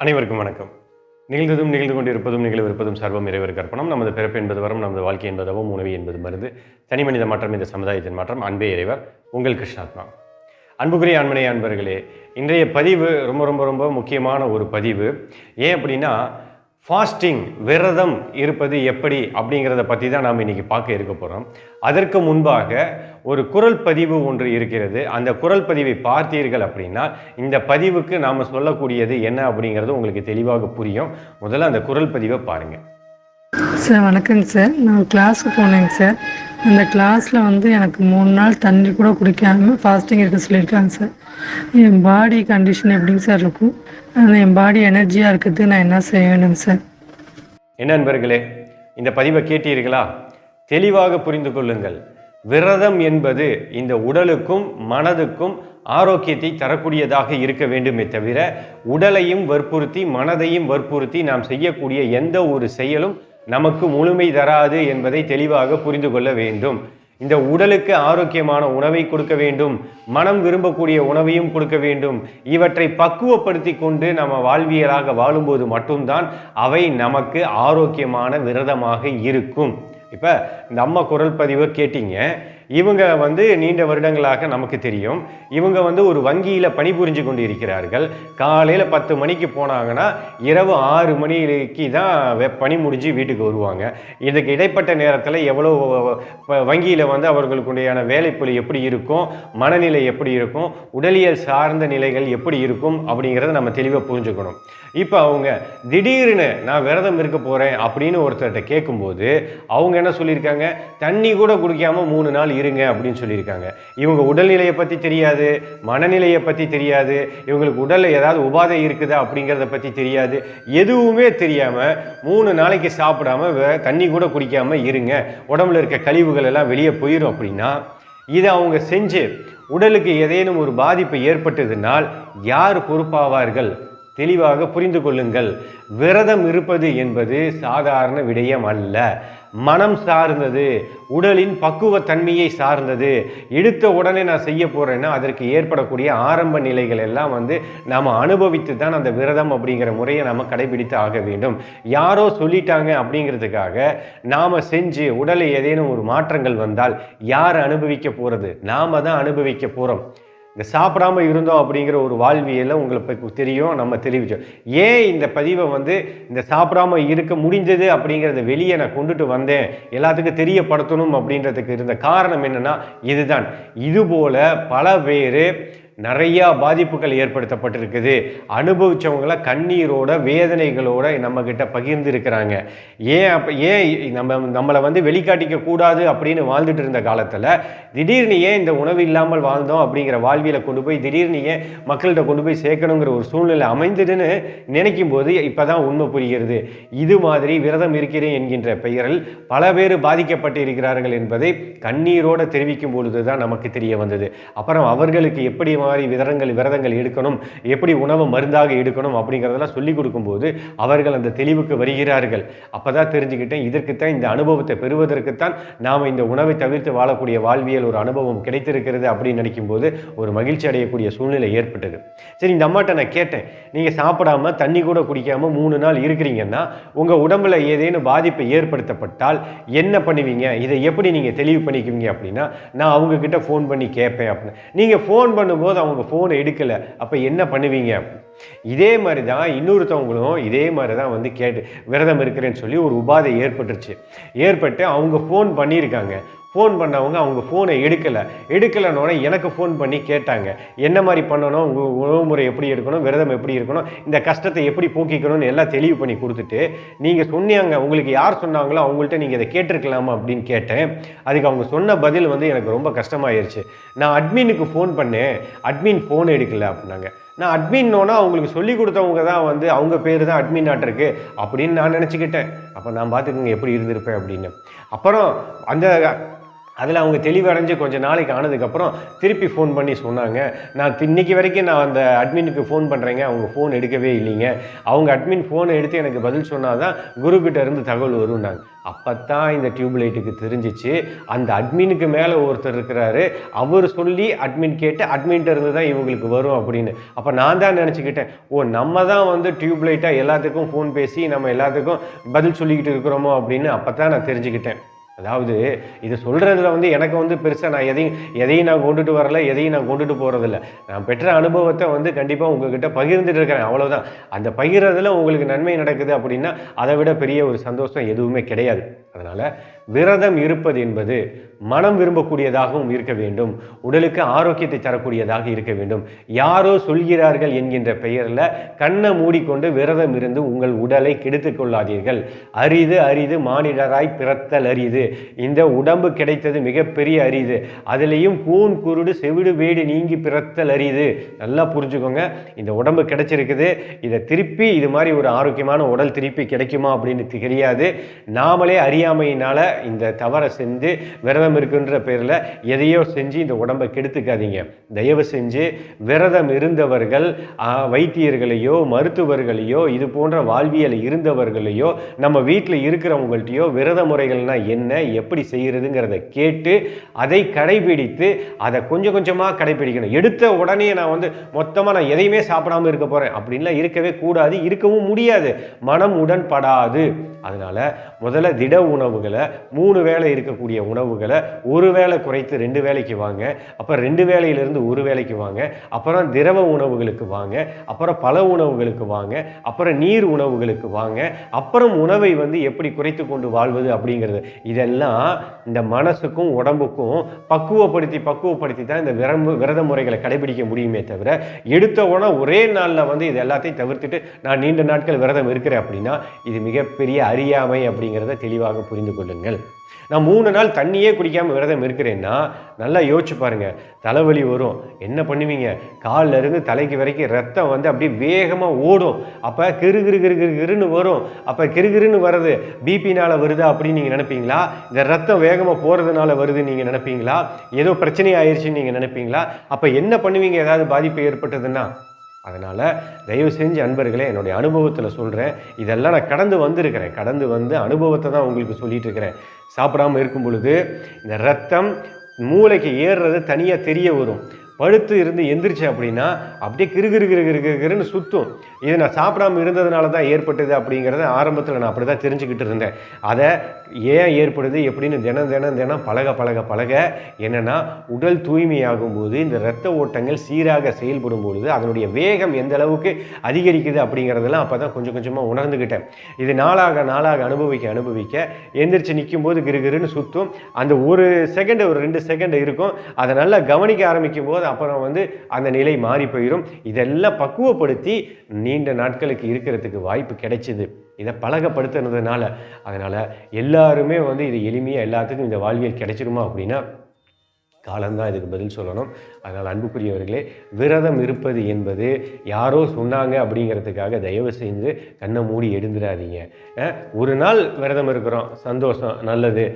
அனைவருக்கும் வணக்கம். நிகழ்ந்ததும் நிகழ்ந்து கொண்டிருப்பதும் நிகழ்விருப்பதும் சர்வம் இறைவர் கற்பனம் நமது பிறப்பு என்பது வரும் நமது வாழ்க்கை என்பதவும் உணவு என்பது மருந்து. தனி மனித மாற்றம் இந்த சமுதாயத்தின் மாற்றம். அன்பே இறைவர் உங்கள் கிருஷ்ணாத்மா. அன்புக்குரிய அன்பனை அன்பர்களே இன்றைய பதிவு ரொம்ப ரொம்ப ரொம்ப முக்கியமான ஒரு பதிவு. ஏன் அப்படின்னா ஃபாஸ்டிங் விரதம் இருப்பது எப்படி அப்படிங்கிறத பற்றி தான் நாம் இன்றைக்கி பார்க்க இருக்க போகிறோம் அதற்கு முன்பாக ஒரு குரல் பதிவு ஒன்று இருக்கிறது. அந்த குரல் பதிவை பார்த்தீர்கள் அப்படின்னா இந்த பதிவுக்கு நாம் சொல்லக்கூடியது என்ன அப்படிங்கிறது உங்களுக்கு தெளிவாக புரியும். முதல்ல அந்த குரல் பதிவை பாருங்கள் சார் வணக்கங்க சார். நான் கிளாஸுக்கு போனேங்க சார். அந்த கிளாஸில் வந்து எனக்கு மூணு நாள் தண்ணி கூட குடிக்காம ஃபாஸ்டிங் இருக்க சொல்லியிருக்காங்க சார் என் பாடி கண்டிஷன் எப்படிங்க சார் இருக்கும்? அது என் பாடி எனர்ஜியாக இருக்கிறது நான் என்ன செய்ய வேணுங்க சார் என்ன நண்பர்களே இந்த பதிவை கேட்டீர்களா? தெளிவாக புரிந்து கொள்ளுங்கள். விரதம் என்பது இந்த உடலுக்கும் மனதுக்கும் ஆரோக்கியத்தை தரக்கூடியதாக இருக்க வேண்டுமே தவிர உடலையும் வற்புறுத்தி மனதையும் வற்புறுத்தி நாம் செய்யக்கூடிய எந்த ஒரு செயலும் நமக்கு முழுமை தராது என்பதை தெளிவாக புரிந்து கொள்ள வேண்டும். இந்த உடலுக்கு ஆரோக்கியமான உணவை கொடுக்க வேண்டும். மனம் விரும்பக்கூடிய உணவையும் கொடுக்க வேண்டும். இவற்றை பக்குவப்படுத்தி கொண்டு நம்ம வாழ்வியலாக வாழும்போது மட்டும்தான் அவை நமக்கு ஆரோக்கியமான விரதமாக இருக்கும். இப்போ இந்த அம்மா குரல் பதிவை கேட்டீங்க. இவங்க வந்து நீண்ட வருடங்களாக நமக்கு தெரியும். இவங்க வந்து ஒரு வங்கியில் பணிபுரிஞ்சு கொண்டு இருக்கிறார்கள் காலையில் பத்து மணிக்கு போனாங்கன்னா இரவு ஆறு மணிக்கு தான் பணி முடிஞ்சு வீட்டுக்கு வருவாங்க. இதுக்கு இடைப்பட்ட நேரத்தில் எவ்வளோ வங்கியில் வந்து அவர்களுக்குடையான வேலைப்பொழு எப்படி இருக்கும்? மனநிலை எப்படி இருக்கும்? உடலியல் சார்ந்த நிலைகள் எப்படி இருக்கும்? அப்படிங்கிறத நம்ம தெளிவாக புரிஞ்சுக்கணும். இப்போ அவங்க திடீர்னு நான் விரதம் இருக்க போகிறேன் அப்படின்னு ஒருத்தர்கிட்ட கேட்கும்போது அவங்க என்ன சொல்லியிருக்காங்க? தண்ணி கூட குடிக்காமல் மூணு நாள் இருங்க அப்படின்னு சொல்லியிருக்காங்க. இவங்க உடல்நிலையை பற்றி தெரியாது மனநிலையை பற்றி தெரியாது இவங்களுக்கு உடலில் ஏதாவது உபாதை இருக்குதா அப்படிங்கிறத பற்றி தெரியாது. எதுவுமே தெரியாமல் மூணு நாளைக்கு சாப்பிடாம தண்ணி கூட குடிக்காமல் இருங்க. உடம்புல இருக்க கழிவுகள் எல்லாம் வெளியே போயிடும் அப்படின்னா இதை அவங்க செஞ்சு உடலுக்கு ஏதேனும் ஒரு பாதிப்பு ஏற்பட்டதுனால் யார் பொறுப்பாவார்கள்? தெளிவாக புரிந்து கொள்ளுங்கள். விரதம் இருப்பது என்பது சாதாரண விடயம் அல்ல. மனம் சார்ந்தது உடலின் பக்குவத்தன்மையை சார்ந்தது. எடுத்த உடனே நான் செய்ய போகிறேன்னா அதற்கு ஏற்படக்கூடிய ஆரம்ப நிலைகள் எல்லாம் வந்து நாம் அனுபவித்து தான் அந்த விரதம் அப்படிங்கிற முறையை நம்ம கடைபிடித்து ஆக வேண்டும். யாரோ சொல்லிட்டாங்க அப்படிங்கிறதுக்காக நாம் செஞ்சு உடலை ஏதேனும் ஒரு மாற்றங்கள் வந்தால் யார் அனுபவிக்க போகிறது நாம் தான் அனுபவிக்க போகிறோம் இந்த சாப்பிடாம இருந்தோம் அப்படிங்கிற ஒரு வாழ்வியலை உங்களுக்கு தெரியும் நம்ம தெரிவிச்சோம். ஏன் இந்த பதிவை வந்து இந்த சாப்பிடாம இருக்க முடிஞ்சது அப்படிங்கிறத வெளியே நான் கொண்டுட்டு வந்தேன் எல்லாத்துக்கும் தெரியப்படுத்தணும் அப்படின்றதுக்கு இருந்த காரணம் என்னன்னா இதுதான். இதுபோல் பல பேர் நிறையா பாதிப்புகள் ஏற்படுத்தப்பட்டிருக்குது. அனுபவிச்சவங்கள கண்ணீரோட வேதனைகளோட நம்மக்கிட்ட பகிர்ந்துருக்கிறாங்க. பகிர்ந்து இருக்கிறாங்க ஏன் அப்போ ஏன் நம்ம நம்மளை வந்து வெளிக்காட்டிக்க கூடாது அப்படின்னு வாழ்ந்துட்டு இருந்த காலத்தில் திடீர்னு ஏன் இந்த உணவு இல்லாமல் வாழ்ந்தோம் அப்படிங்கிற வாழ்வியலை கொண்டு போய் திடீர்னு ஏன் மக்கள்கிட்ட கொண்டு போய் சேர்க்கணுங்கிற ஒரு சூழ்நிலை அமைந்ததுன்னு நினைக்கும் போது இப்போ தான் உண்மை புரிகிறது. இது மாதிரி விரதம் இருக்கிறேன் என்கின்ற பெயரில் பல பேர் பாதிக்கப்பட்டு இருக்கிறார்கள் என்பதை கண்ணீரோடு தெரிவிக்கும் பொழுது தான் நமக்கு தெரிய வந்தது. அப்புறம் அவர்களுக்கு எப்படி மாதிரி விரதங்கள் விரதங்கள் எடுக்கணும். எப்படி உணவு மருந்தாக எடுக்கணும் அப்படிங்கிறதெல்லாம் சொல்லி கொடுக்கும்போது அவர்கள் அந்த தெளிவுக்கு வருகிறார்கள். அப்பதான் தெரிஞ்சுக்கிட்டேன் இதற்குத்தான் இந்த அனுபவத்தை பெறுவதற்குத்தான் நாம் இந்த உணவை தவிர்த்து வாழக்கூடிய வாழ்வியல் ஒரு அனுபவம் கிடைத்திருக்கிறது அப்படின்னு நினைக்கும்போது ஒரு மகிழ்ச்சி அடையக்கூடிய சூழ்நிலை ஏற்பட்டது. சரி இந்த அம்மாட்ட நான் கேட்டேன் நீங்க சாப்பிடாம தண்ணி கூட குடிக்காம மூணு நாள் இருக்கிறீங்கன்னா உங்க உடம்புல ஏதேனும் பாதிப்பு ஏற்படுத்தப்பட்டால் என்ன பண்ணுவீங்க? இதை எப்படி நீங்கள் தெளிவு பண்ணிக்குவீங்க? அப்படின்னா நான் அவங்க கிட்ட ஃபோன் பண்ணி கேட்பேன் அப்படின்னு. நீங்கள் ஃபோன் பண்ணும்போது அவங்க ஃபோனை எடுக்கல. அப்ப என்ன பண்ணுவீங்க? இதே மாதிரி தான் இன்னொருத்தவங்களும் இதே மாதிரி தான் வந்து கேட்டு விரதம் இருக்கிறேன்னு சொல்லி ஒரு உபாதை ஏற்பட்டுருச்சு. ஏற்பட்டு அவங்க ஃபோன் பண்ணியிருக்காங்க. ஃபோன் பண்ணவங்க அவங்க ஃபோனை எடுக்கலை. எடுக்கலைன்னொடனே எனக்கு ஃபோன் பண்ணி கேட்டாங்க. என்ன மாதிரி பண்ணணும்? உங்கள் உணவு முறை எப்படி எடுக்கணும்? விரதம் எப்படி இருக்கணும்? இந்த கஷ்டத்தை எப்படி போக்கிக்கணும்னு எல்லாம் தெளிவு பண்ணி கொடுத்துட்டு நீங்கள் சொன்னாங்க உங்களுக்கு யார் சொன்னாங்களோ அவங்கள்ட்ட நீங்கள் இதை கேட்டிருக்கலாமா அப்படின்னு கேட்டேன். அதுக்கு அவங்க சொன்ன பதில் வந்து எனக்கு ரொம்ப கஷ்டமாயிருச்சு. நான் அட்மினுக்கு ஃபோன் பண்ணேன். அட்மின் ஃபோன் எடுக்கல அப்படின்னாங்க. நான் அட்மின்னோன்னா அவங்களுக்கு சொல்லி கொடுத்தவங்க தான் வந்து அவங்க பேர் தான் அட்மின் ஆட்டிருக்கு அப்படின்னு நான் நினச்சிக்கிட்டேன். அப்போ நான் பார்த்துக்கோங்க எப்படி இருந்திருப்பேன் அப்படின்னு. அப்புறம் அந்த அதில் அவங்க தெளிவடைஞ்சு கொஞ்சம் நாளைக்கு ஆனதுக்கப்புறம் திருப்பி ஃபோன் பண்ணி சொன்னாங்க. நான் இன்றைக்கி இன்னைக்கு வரைக்கும் நான் அந்த அட்மினுக்கு ஃபோன் பண்ணுறேங்க அவங்க ஃபோன் எடுக்கவே இல்லைங்க. அவங்க அட்மின் ஃபோனை எடுத்து எனக்கு பதில் சொன்னால் தான் குருக்கிட்ட இருந்து தகவல் வரும்னாங்க. அப்போ தான் இந்த டியூப்லைட்டுக்கு தெரிஞ்சிச்சு. அந்த அட்மினுக்கு மேலே ஒருத்தர் இருக்கிறாரு. அவர் சொல்லி அட்மின் கேட்டு அட்மின்ட்ட இருந்து தான் இவங்களுக்கு வரும் அப்படின்னு. அப்போ நான் தான் நினச்சிக்கிட்டேன். ஓ நம்ம தான் வந்து டியூப்லைட்டாக எல்லாத்துக்கும் ஃபோன் பேசி நம்ம எல்லாத்துக்கும் பதில் சொல்லிக்கிட்டு இருக்கிறோமோ அப்படின்னு அப்போ தான் நான் தெரிஞ்சுக்கிட்டேன். அதாவது இது சொல்கிறதுல வந்து எனக்கு வந்து பெருசாக நான் எதையும் எதையும் நான் கொண்டுட்டு வரல எதையும் நான் கொண்டுட்டு போகிறதில்ல நான் பெற்ற அனுபவத்தை வந்து கண்டிப்பாக உங்ககிட்ட பகிர்ந்துட்டு இருக்கிறேன். அவ்வளோதான் அந்த பகிர்றதுல உங்களுக்கு நன்மை நடக்குது அப்படின்னா அதை விட பெரிய ஒரு சந்தோஷம் எதுவுமே கிடையாது. அதனால் விரதம் இருப்பது என்பது மனம் விரும்பக்கூடியதாகவும் இருக்க வேண்டும். உடலுக்கு ஆரோக்கியத்தை தரக்கூடியதாக இருக்க வேண்டும். யாரோ சொல்கிறார்கள் என்கின்ற பெயரில் கண்ணை மூடிக்கொண்டு விரதம் இருந்து உங்கள் உடலை கெடுத்து கொள்ளாதீர்கள். அரிது அரிது மானிடராய் பிறத்தல் அரிது. இந்த உடம்பு கிடைத்தது மிகப்பெரிய அரிது. அதுலேயும் கூன் குருடு செவிடு வேடு நீங்கி பிறத்தல் அரிது. நல்லா புரிஞ்சுக்கோங்க. இந்த உடம்பு கிடைச்சிருக்குது. இதை திருப்பி இது மாதிரி ஒரு ஆரோக்கியமான உடல் திருப்பி கிடைக்குமா அப்படின்னு தெரியாது. நாமளே அறியாமையினால இந்த தவறை செஞ்சு விரதம் இருக்குன்ற பேரில் எதையோ செஞ்சு இந்த உடம்பை கெடுத்துக்காதீங்க. தயவு செஞ்சு விரதம் இருந்தவர்கள் வைத்தியர்களையோ மருத்துவர்களையோ இது போன்ற வாழ்வியல் இருந்தவர்களையோ நம்ம வீட்டில் இருக்கிறவங்கள்ட்டையோ விரத முறைகள்னா என்ன எப்படி செய்கிறதுங்கிறத கேட்டு அதை கடைபிடித்து அதை கொஞ்சம் கொஞ்சமாக கடைபிடிக்கணும். எடுத்த உடனே நான் வந்து மொத்தமாக நான் எதையுமே சாப்பிடாம இருக்க போகிறேன் அப்படின்லாம் இருக்கவே கூடாது இருக்கவும் முடியாது. மனம் உடன்படாது. அதனால் முதல்ல திட உணவுகளை மூணு வேளை இருக்கக்கூடிய உணவுகளை ஒரு வேளை குறைத்து ரெண்டு வேளைக்கு வாங்க அப்புறம் ரெண்டு வேளையிலிருந்து ஒரு வேளைக்கு வாங்க அப்புறம் திரவ உணவுகளுக்கு வாங்க அப்புறம் பல உணவுகளுக்கு வாங்க அப்புறம் நீர் உணவுகளுக்கு வாங்க அப்புறம் உணவை வந்து எப்படி குறைத்து கொண்டு வாழ்வது அப்படிங்கிறது. இதெல்லாம் இந்த மனசுக்கும் உடம்புக்கும் பக்குவப்படுத்தி பக்குவப்படுத்தி தான் இந்த விரம்பு விரத முறைகளை கடைபிடிக்க முடியுமே தவிர எடுத்த உடனே ஒரே நாளில் வந்து இது எல்லாத்தையும் தவிர்த்துட்டு நான் நீண்ட நாட்கள் விரதம் இருக்கிறேன் அப்படின்னா இது மிகப்பெரிய அறியாமை அப்படிங்கிறத தெளிவாக புரிந்து கொள்ளுங்கள். நான் மூணு நாள் தண்ணியே குடிக்காமல் விரதம் இருக்கிறேன்னா நல்லா யோசிச்சு பாருங்க. தலைவலி வரும். என்ன பண்ணுவீங்க? காலில் இருந்து தலைக்கு வரைக்கும் ரத்தம் வந்து அப்படியே வேகமாக ஓடும். அப்போ கிரு கிரு கிரு கிரு கிருன்னு வரும். அப்போ கிருகிருன்னு வர்றது பிபினால வருதா அப்படின்னு நீங்கள் நினைப்பீங்களா? இந்த ரத்தம் வேகமாக போகிறதுனால வருதுன்னு நீங்கள் நினைப்பீங்களா? ஏதோ பிரச்சனை ஆயிடுச்சுன்னு நீங்கள் நினைப்பீங்களா? அப்போ என்ன பண்ணுவீங்க? ஏதாவது பாதிப்பு ஏற்பட்டதுன்னா? அதனால் தயவு செஞ்சு அன்பர்களே என்னுடைய அனுபவத்தில் சொல்கிறேன் இதெல்லாம் நான் கடந்து வந்திருக்கிறேன். கடந்து வந்து அனுபவத்தை தான் உங்களுக்கு சொல்லிட்டு இருக்கிறேன் சாப்பிடாம இருக்கும் பொழுது இந்த ரத்தம் மூளைக்கு ஏறுறது தனியாக தெரிய வரும். படுத்து இருந்து எந்திரிச்சு அப்படின்னா அப்படியே கிருகிரு கிரு கிரு கிரு கிருன்னு சுத்தும். இது நான் சாப்பிடாம இருந்ததுனால தான் ஏற்பட்டது அப்படிங்கிறத ஆரம்பத்தில் நான் அப்படி தான் தெரிஞ்சுக்கிட்டு இருந்தேன். அதை ஏன் ஏற்படுது? எப்படின்னு தினம் தினம் தினம் பழக பழக பழக என்னென்னா உடல் தூய்மையாகும் போது இந்த இரத்த ஓட்டங்கள் சீராக செயல்படும் பொழுது அதனுடைய வேகம் எந்த அளவுக்கு அதிகரிக்குது அப்படிங்கிறதெல்லாம் அப்போ தான் கொஞ்சம் கொஞ்சமாக உணர்ந்துக்கிட்டேன் இது நாளாக நாளாக அனுபவிக்க அனுபவிக்க எந்திரிச்சு நிற்கும் போது கிருகிருன்னு சுத்தும். அந்த ஒரு செகண்ட் ஒரு ரெண்டு செகண்ட் இருக்கும். அதை நல்லா கவனிக்க ஆரம்பிக்கும் போது அப்புறம் வந்து அந்த நிலை மாறி போயிடும் இதெல்லாம் பக்குவப்படுத்தி நீண்ட நாட்களுக்கு இருக்கிறதுக்கு வாய்ப்பு கிடைச்சிது. இதை பழகப்படுத்துனதுனால. அதனால் எல்லாருமே வந்து இது எளிமையாக எல்லாத்துக்கும் இந்த வாழ்வியல் கிடைச்சிருமா அப்படின்னா காலம்தான் இதுக்கு பதில் சொல்லணும். அதனால் அன்புக்குரியவர்களே விரதம் இருப்பது என்பது யாரோ சொன்னாங்க அப்படிங்கிறதுக்காக தயவு செஞ்சு கண்ணை மூடி எழுந்துடாதீங்க ஒரு நாள் விரதம் இருக்கிறோம் சந்தோஷம் நல்லது.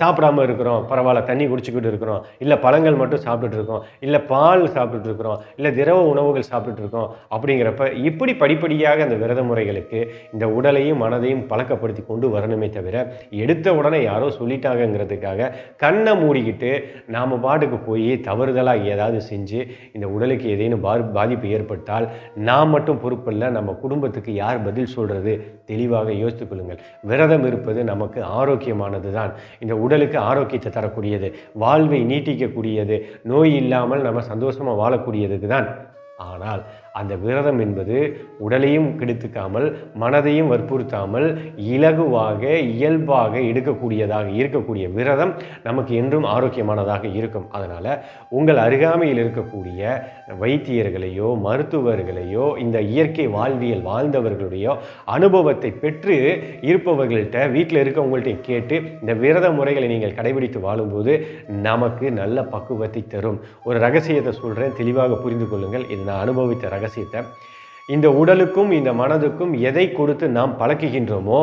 சாப்பிடாமல் சாப்பிடாம இருக்கிறோம் பரவாயில்ல தண்ணி குடிச்சிக்கிட்டு இருக்கிறோம். இல்லை பழங்கள் மட்டும் சாப்பிட்டுட்டு இருக்கோம். இல்லை பால் சாப்பிட்டுட்டு இருக்கிறோம். இல்லை திரவ உணவுகள் சாப்பிட்டுட்டு இருக்கோம் அப்படிங்கிறப்ப இப்படி படிப்படியாக அந்த விரத முறைகளுக்கு இந்த உடலையும் மனதையும் பழக்கப்படுத்தி கொண்டு வரணுமே தவிர எடுத்த உடனே யாரோ சொல்லிட்டாங்கங்கிறதுக்காக கண்ணை மூடிக்கிட்டு நாம் பாட்டுக்கு போய் தவறுதலாக ஏதாவது செஞ்சு இந்த உடலுக்கு ஏதேனும் பா பாதிப்பு ஏற்பட்டால் நாம் மட்டும் பொறுப்பில்லை நம்ம குடும்பத்துக்கு யார் பதில் சொல்கிறது தெளிவாக யோசித்து கொள்ளுங்கள். விரதம் இருப்பது நமக்கு ஆரோக்கியமானது தான் இந்த உடலுக்கு ஆரோக்கியத்தை தரக்கூடியது வாழ்வை நீட்டிக்கக்கூடியது நோய் இல்லாமல் நம்ம சந்தோஷமாக வாழக்கூடியதுக்கு தான் ஆனால் அந்த விரதம் என்பது உடலையும் கெடுத்துக்காமல் மனதையும் வற்புறுத்தாமல் இலகுவாக இயல்பாக எடுக்கக்கூடியதாக இருக்கக்கூடிய விரதம் நமக்கு என்றும் ஆரோக்கியமானதாக இருக்கும். அதனால் உங்கள் அருகாமையில் இருக்கக்கூடிய வைத்தியர்களையோ மருத்துவர்களையோ இந்த இயற்கை வாழ்வியல் வாழ்ந்தவர்களுடைய அனுபவத்தை பெற்று இருப்பவர்கள்ட்ட வீட்டில் இருக்கவங்கள்ட்ட கேட்டு இந்த விரத முறைகளை நீங்கள் கடைபிடித்து வாழும்போது நமக்கு நல்ல பக்குவத்தை தரும். ஒரு ரகசியத்தை சொல்கிறேன் தெளிவாக புரிந்து கொள்ளுங்கள். இது நான் அனுபவித்த ரகசியத்தை. இந்த உடலுக்கும் இந்த மனதுக்கும் எதை கொடுத்து நாம் பழக்குகின்றோமோ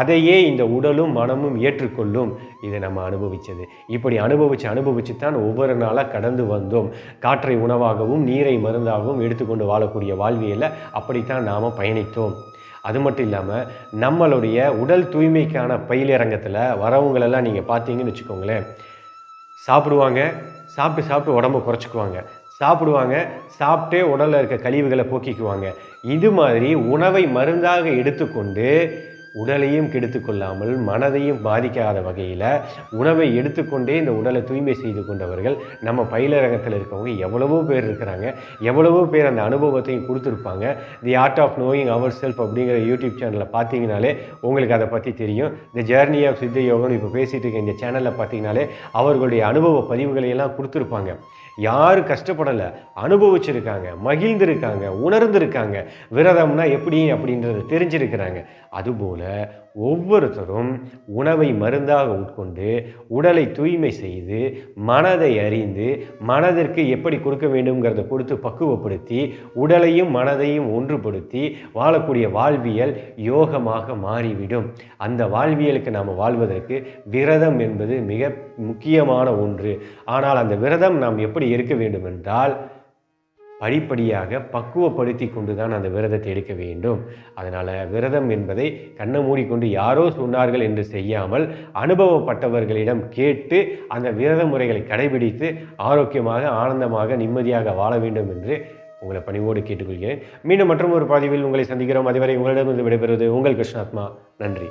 அதையே இந்த உடலும் மனமும் ஏற்றுக்கொள்ளும். இதை நம்ம அனுபவித்தது இப்படி அனுபவித்து அனுபவித்து தான் ஒவ்வொரு நாளாக கடந்து வந்தோம். காற்றை உணவாகவும் நீரை மருந்தாகவும் எடுத்துக்கொண்டு வாழக்கூடிய வாழ்வியலை அப்படித்தான் நாம் பயணித்தோம். அது மட்டும் இல்லாமல் நம்மளுடைய உடல் தூய்மைக்கான பயிலரங்கத்தில் வரவங்களெல்லாம் நீங்கள் பார்த்தீங்கன்னு வச்சுக்கோங்களேன். சாப்பிடுவாங்க. சாப்பிட்டு சாப்பிட்டு உடம்ப குறைச்சிக்குவாங்க. சாப்பிடுவாங்க. சாப்பிட்டே உடலில் இருக்க கழிவுகளை போக்கிக்குவாங்க. இது மாதிரி உணவை மருந்தாக எடுத்துக்கொண்டு உடலையும் கெடுத்துக்கொள்ளாமல் மனதையும் பாதிக்காத வகையில் உணவை எடுத்துக்கொண்டே இந்த உடலை தூய்மை செய்து கொண்டவர்கள் நம்ம பயிலரகத்தில் இருக்கவங்க எவ்வளவோ பேர் இருக்கிறாங்க. எவ்வளவோ பேர் அந்த அனுபவத்தையும் கொடுத்துருப்பாங்க. The art of knowing our self அப்படிங்கிற யூடியூப் சேனலில் பார்த்தீங்கனாலே உங்களுக்கு அதை பற்றி தெரியும். இந்த ஜேர்னி ஆஃப் சித்த யோகம்னு இப்போ பேசிகிட்டு இருக்க இந்த சேனலில் பார்த்தீங்கனாலே அவர்களுடைய அனுபவ பதிவுகளை எல்லாம் கொடுத்துருப்பாங்க. யார் கஷ்டப்படலை அனுபவிச்சிருக்காங்க மகிழ்ந்திருக்காங்க உணர்ந்திருக்காங்க விரதம்னா எப்படி அப்படின்றத தெரிஞ்சிருக்கிறாங்க. அதுபோல ஒவ்வொருத்தரும் உணவை மருந்தாக உட்கொண்டு உடலை தூய்மை செய்து மனதை அறிந்து மனதிற்கு எப்படி கொடுக்க வேண்டும்ங்கிறத கொடுத்து பக்குவப்படுத்தி உடலையும் மனதையும் ஒன்றுபடுத்தி வாழக்கூடிய வாழ்வியல் யோகமாக மாறிவிடும். அந்த வாழ்வியலுக்கு நாம் வாழ்வதற்கு விரதம் என்பது மிக முக்கியமான ஒன்று. ஆனால் அந்த விரதம் நாம் எப்படி இருக்க வேண்டும் என்றால் படிப்படியாக பக்குவப்படுத்தி கொண்டு தான் அந்த விரதத்தை எடுக்க வேண்டும். அதனால் விரதம் என்பதை கண்ணை மூடிக்கொண்டு யாரோ சொன்னார்கள் என்று செய்யாமல் அனுபவப்பட்டவர்களிடம் கேட்டு அந்த விரத முறைகளை கடைபிடித்து ஆரோக்கியமாக ஆனந்தமாக நிம்மதியாக வாழ வேண்டும் என்று உங்களை பணிவோடு கேட்டுக்கொள்கிறேன். மீண்டும் மற்றும் ஒரு பதிவில் உங்களை சந்திக்கிறோம். அதுவரை உங்களிடமிருந்து விடைபெறுவது உங்கள் கிருஷ்ணாத்மா. நன்றி.